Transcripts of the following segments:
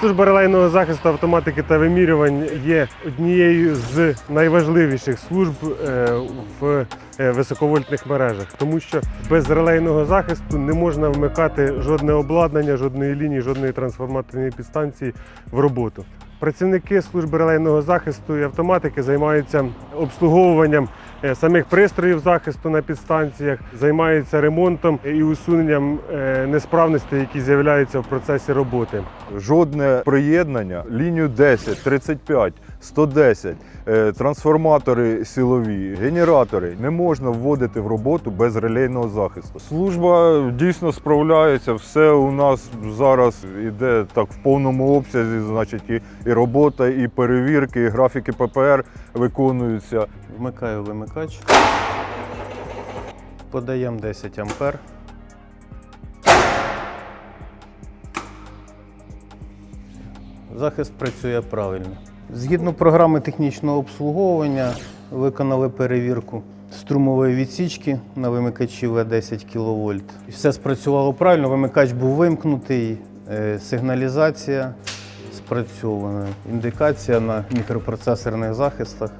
Служба релейного захисту автоматики та вимірювань є однією з найважливіших служб е, в е, високовольтних мережах, тому що без релейного захисту не можна вмикати жодне обладнання, жодної лінії, жодної трансформаторної підстанції в роботу. Працівники служби релейного захисту і автоматики займаються обслуговуванням е, самих пристроїв захисту на підстанціях, займаються ремонтом і усуненням е, несправностей, які з'являються в процесі роботи. Жодне приєднання, лінію 10, 35, 110, е, трансформатори силові, генератори не можна вводити в роботу без релейного захисту. Служба дійсно справляється, все у нас зараз іде так в повному обсязі, значить, і, і робота, і перевірки, і графіки ППР виконуються. Вмикаю вимикач. Подаємо 10 ампер. Захист працює правильно. Згідно програми технічного обслуговування виконали перевірку струмової відсічки на вимикачі В10 кВт. Все спрацювало правильно, вимикач був вимкнутий, е, сигналізація спрацьована, індикація на мікропроцесорних захистах.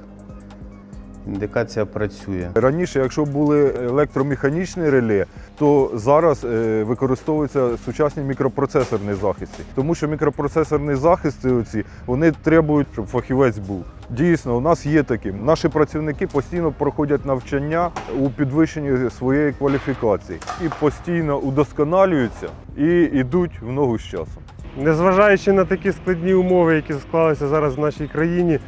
Індикація працює. Раніше, якщо були електромеханічні реле, то зараз е, використовуються сучасні мікропроцесорні захисти. Тому що мікропроцесорні захисти оці, вони требують, щоб фахівець був. Дійсно, у нас є такі. Наші працівники постійно проходять навчання у підвищенні своєї кваліфікації і постійно удосконалюються і йдуть в ногу з часом. Незважаючи на такі складні умови, які склалися зараз в нашій країні,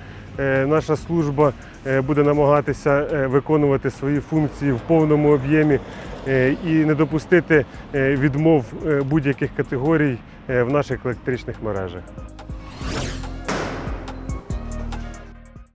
наша служба е, буде намагатися е, виконувати свої функції в повному об'ємі е, і не допустити е, відмов е, будь-яких категорій е, в наших електричних мережах.